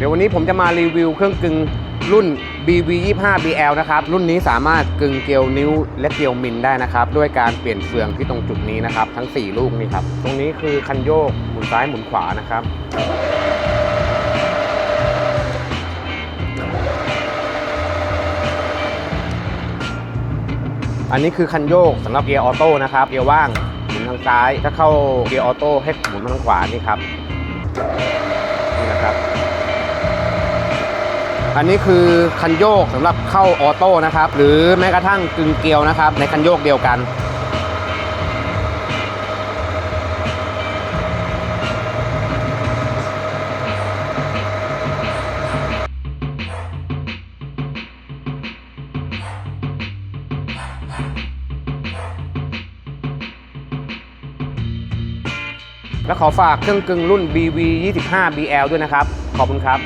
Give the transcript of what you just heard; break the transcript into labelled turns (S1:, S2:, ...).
S1: เดี๋ยววันนี้ผมจะมารีวิวเครื่องกึ่งรุ่น BV 25 BL นะครับ รุ่นนี้สามารถกึ่งเกลียวนิ้วและเกลียวมิลได้นะครับ ด้วยการเปลี่ยนเฟืองที่ตรงจุดนี้นะครับ ทั้ง 4 ลูกนี่ครับ ตรงนี้คือคันโยกหมุนซ้ายหมุนขวานะครับอันนี้คือคันโยกสำหรับเกียร์ออโต้นะครับ เกียร์ว่างหมุนทางซ้าย ถ้าเข้าเกียร์ออโต้ให้หมุนทางขวานี่ครับ อันนี้คือคันโยกสำหรับเข้าออโต้นะครับ หรือแม้กระทั่งกึ่งเกลียวนะครับ ในคันโยกเดียวกัน และขอฝากเครื่องกึ่งรุ่น BV 25 BL ด้วยนะครับ ขอบคุณครับ